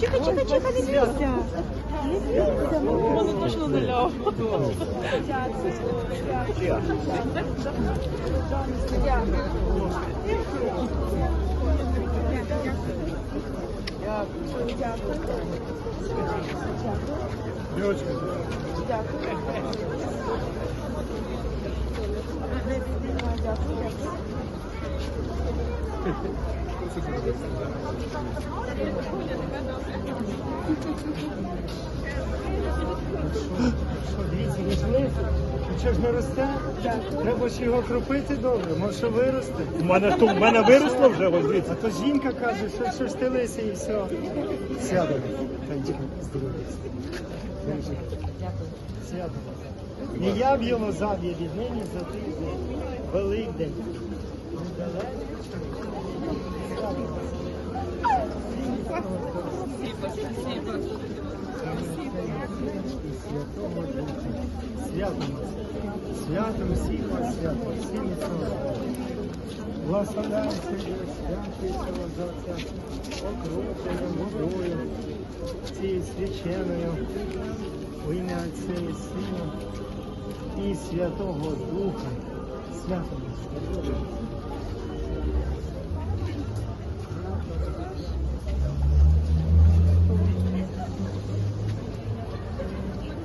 Тихо, тихо, тихо, не бійся. Воно точно заляв. Що, Дивіться, вийшли. Що ж не росте? Треба ж його кропити добре, може виросте. У мене, то, в мене виросло вже, ось А дивіться. то жінка каже, що, що стелися і все. Сядемо. Танчик, здоров'я. Сядемо. Не я в Єлозав'я віднині за тиждень. Великдень. Святом, святом всіх вас святом, всім цього. Благословляйся, святий Отця, окропленням водою, цією свяченою, у ім'я Отця і Сина і Святого Духа. Святого.